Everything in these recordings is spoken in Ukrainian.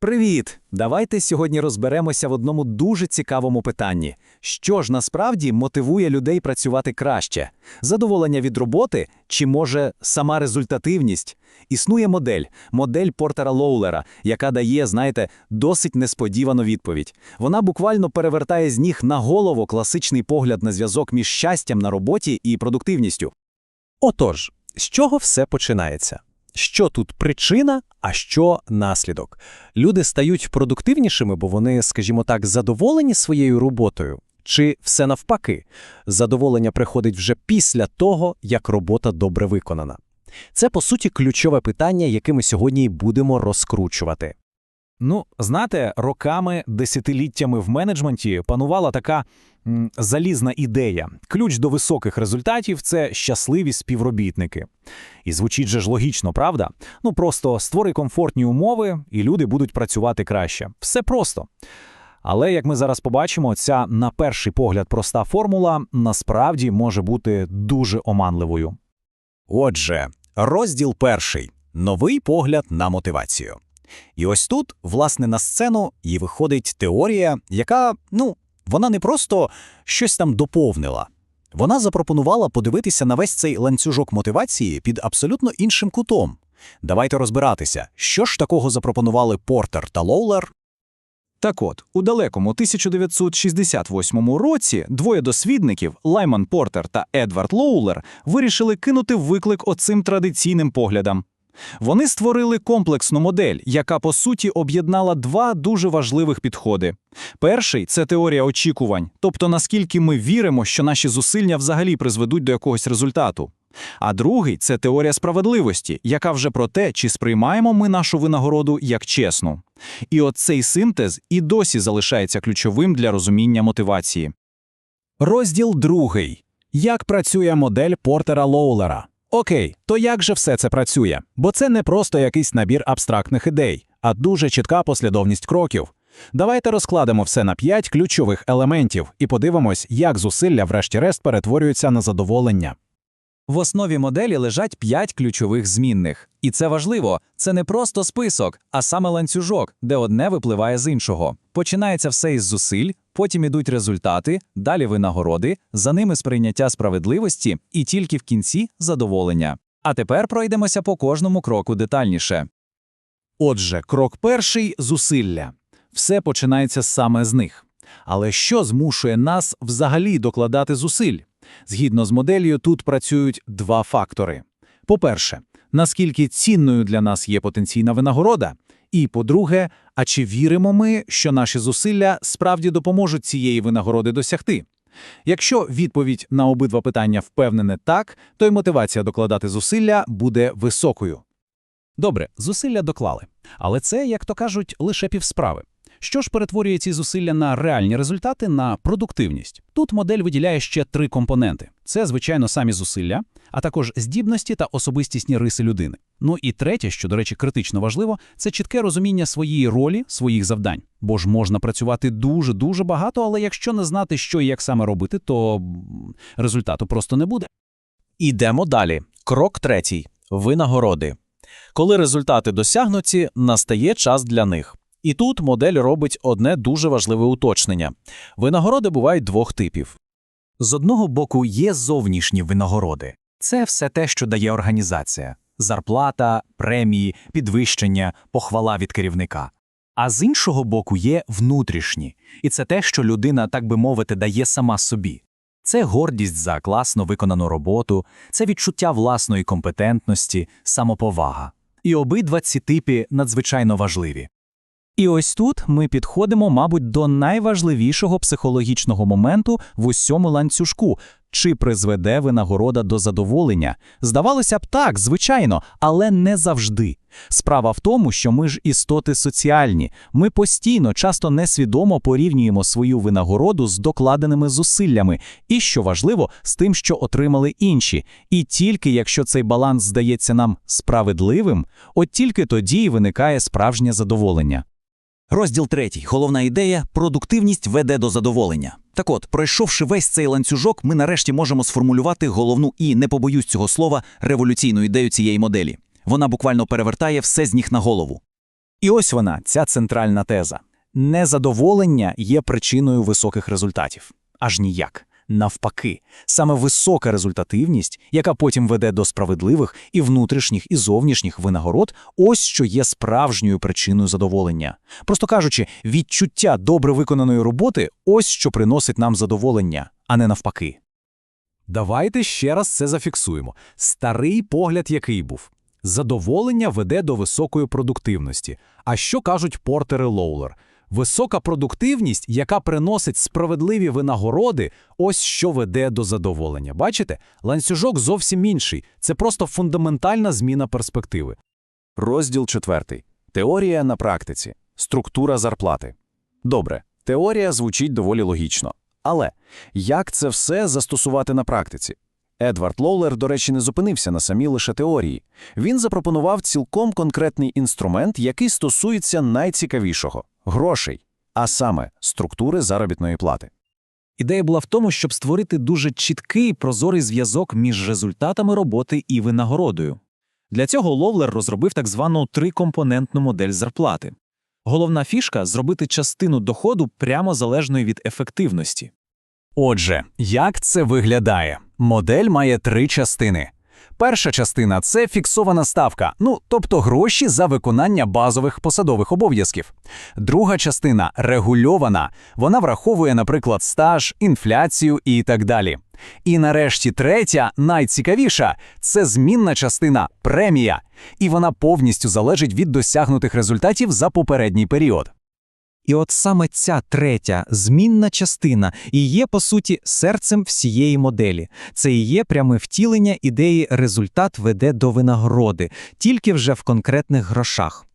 Привіт! Давайте сьогодні розберемося в одному дуже цікавому питанні: що ж насправді мотивує людей працювати краще? Задоволення від роботи чи може сама результативність? Існує модель, модель Портера Лоулера, яка дає, знаєте, досить несподівану відповідь. Вона буквально перевертає з ніг на голову класичний погляд на зв'язок між щастям на роботі і продуктивністю. Отож, з чого все починається? Що тут причина, а що наслідок? Люди стають продуктивнішими, бо вони, скажімо так, задоволені своєю роботою. Чи все навпаки, задоволення приходить вже після того, як робота добре виконана? Це, по суті, ключове питання, яке ми сьогодні будемо розкручувати. Ну, знаєте, роками, десятиліттями в менеджменті панувала така м, залізна ідея. Ключ до високих результатів це щасливі співробітники. І звучить же ж логічно, правда? Ну просто створи комфортні умови, і люди будуть працювати краще. Все просто. Але, як ми зараз побачимо, ця, на перший погляд, проста формула насправді може бути дуже оманливою. Отже, розділ перший новий погляд на мотивацію. І ось тут, власне, на сцену і виходить теорія, яка, ну, вона не просто щось там доповнила. Вона запропонувала подивитися на весь цей ланцюжок мотивації під абсолютно іншим кутом. Давайте розбиратися, що ж такого запропонували Портер та Лоулер. Так от, у далекому 1968 році двоє дослідників Лайман Портер та Едвард Лоулер вирішили кинути виклик оцим традиційним поглядам. Вони створили комплексну модель, яка по суті об'єднала два дуже важливих підходи. Перший це теорія очікувань, тобто наскільки ми віримо, що наші зусилля взагалі призведуть до якогось результату. А другий це теорія справедливості, яка вже про те, чи сприймаємо ми нашу винагороду як чесну. І от цей синтез і досі залишається ключовим для розуміння мотивації. Розділ другий. Як працює модель Портера Лоулера? Окей, то як же все це працює? Бо це не просто якийсь набір абстрактних ідей, а дуже чітка послідовність кроків. Давайте розкладемо все на п'ять ключових елементів і подивимось, як зусилля, врешті-решт, перетворюються на задоволення. В основі моделі лежать п'ять ключових змінних. І це важливо, це не просто список, а саме ланцюжок, де одне випливає з іншого. Починається все із зусиль, потім ідуть результати, далі винагороди, за ними сприйняття справедливості і тільки в кінці задоволення. А тепер пройдемося по кожному кроку детальніше. Отже, крок перший зусилля. Все починається саме з них. Але що змушує нас взагалі докладати зусиль? Згідно з моделлю, тут працюють два фактори. По-перше, наскільки цінною для нас є потенційна винагорода, і по-друге, а чи віримо ми, що наші зусилля справді допоможуть цієї винагороди досягти? Якщо відповідь на обидва питання впевнене так, то й мотивація докладати зусилля буде високою. Добре, зусилля доклали. Але це, як то кажуть, лише півсправи. Що ж перетворює ці зусилля на реальні результати на продуктивність? Тут модель виділяє ще три компоненти: це, звичайно, самі зусилля, а також здібності та особистісні риси людини. Ну і третє, що, до речі, критично важливо, це чітке розуміння своєї ролі, своїх завдань. Бо ж можна працювати дуже дуже багато, але якщо не знати, що і як саме робити, то результату просто не буде. Ідемо далі. Крок третій винагороди. Коли результати досягнуті, настає час для них. І тут модель робить одне дуже важливе уточнення: винагороди бувають двох типів. З одного боку є зовнішні винагороди. Це все те, що дає організація: зарплата, премії, підвищення, похвала від керівника. А з іншого боку є внутрішні, і це те, що людина, так би мовити, дає сама собі. Це гордість за класно виконану роботу, це відчуття власної компетентності, самоповага. І обидва ці типи надзвичайно важливі. І ось тут ми підходимо, мабуть, до найважливішого психологічного моменту в усьому ланцюжку. Чи призведе винагорода до задоволення? Здавалося б, так, звичайно, але не завжди. Справа в тому, що ми ж істоти соціальні. Ми постійно, часто несвідомо порівнюємо свою винагороду з докладеними зусиллями, і, що важливо, з тим, що отримали інші. І тільки якщо цей баланс здається нам справедливим, от тільки тоді й виникає справжнє задоволення. Розділ третій. Головна ідея продуктивність веде до задоволення. Так от, пройшовши весь цей ланцюжок, ми нарешті можемо сформулювати головну і не побоюсь цього слова революційну ідею цієї моделі. Вона буквально перевертає все з ніг на голову. І ось вона, ця центральна теза. Незадоволення є причиною високих результатів. Аж ніяк. Навпаки, саме висока результативність, яка потім веде до справедливих і внутрішніх, і зовнішніх винагород, ось що є справжньою причиною задоволення. Просто кажучи, відчуття добре виконаної роботи ось що приносить нам задоволення, а не навпаки. Давайте ще раз це зафіксуємо. Старий погляд який був? Задоволення веде до високої продуктивності. А що кажуть Портер і Лоулер? Висока продуктивність, яка приносить справедливі винагороди, ось що веде до задоволення. Бачите? Ланцюжок зовсім інший. Це просто фундаментальна зміна перспективи. Розділ четвертий. Теорія на практиці. Структура зарплати. Добре, теорія звучить доволі логічно. Але як це все застосувати на практиці? Едвард Лоулер, до речі, не зупинився на самій лише теорії. Він запропонував цілком конкретний інструмент, який стосується найцікавішого грошей, а саме структури заробітної плати. Ідея була в тому, щоб створити дуже чіткий прозорий зв'язок між результатами роботи і винагородою. Для цього Ловлер розробив так звану трикомпонентну модель зарплати. Головна фішка зробити частину доходу прямо залежною від ефективності. Отже, як це виглядає? Модель має три частини. Перша частина це фіксована ставка, ну тобто гроші за виконання базових посадових обов'язків. Друга частина регульована, вона враховує, наприклад, стаж, інфляцію і так далі. І нарешті третя, найцікавіша це змінна частина премія, і вона повністю залежить від досягнутих результатів за попередній період. І от саме ця третя змінна частина і є, по суті, серцем всієї моделі. Це і є пряме втілення ідеї результат веде до винагороди, тільки вже в конкретних грошах.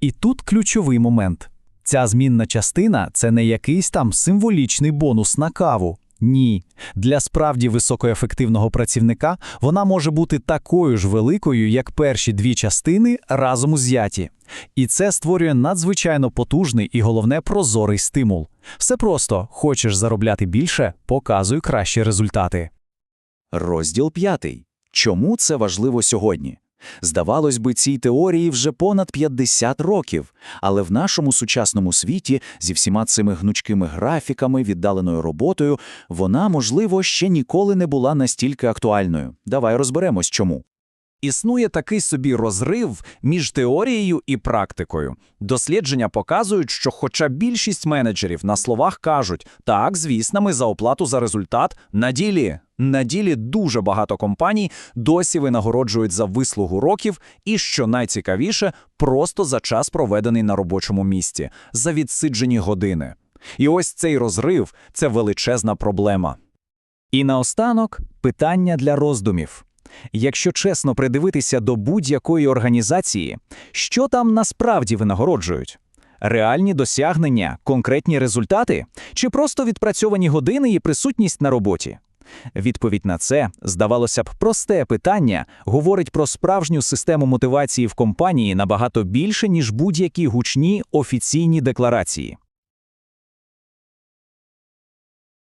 І тут ключовий момент. Ця змінна частина це не якийсь там символічний бонус на каву. Ні, для справді високоефективного працівника вона може бути такою ж великою, як перші дві частини разом узяті. І це створює надзвичайно потужний і головне прозорий стимул. Все просто хочеш заробляти більше, показуй кращі результати. Розділ п'ятий. Чому це важливо сьогодні? Здавалось би, цій теорії вже понад 50 років, але в нашому сучасному світі зі всіма цими гнучкими графіками, віддаленою роботою, вона, можливо, ще ніколи не була настільки актуальною. Давай розберемось, чому. Існує такий собі розрив між теорією і практикою. Дослідження показують, що хоча більшість менеджерів на словах кажуть, так, звісно, ми за оплату за результат, на ділі, на ділі дуже багато компаній досі винагороджують за вислугу років і, що найцікавіше, просто за час, проведений на робочому місці, за відсиджені години. І ось цей розрив – це величезна проблема. І наостанок питання для роздумів. Якщо чесно придивитися до будь-якої організації, що там насправді винагороджують? Реальні досягнення, конкретні результати чи просто відпрацьовані години і присутність на роботі? Відповідь на це, здавалося б, просте питання говорить про справжню систему мотивації в компанії набагато більше, ніж будь-які гучні офіційні декларації.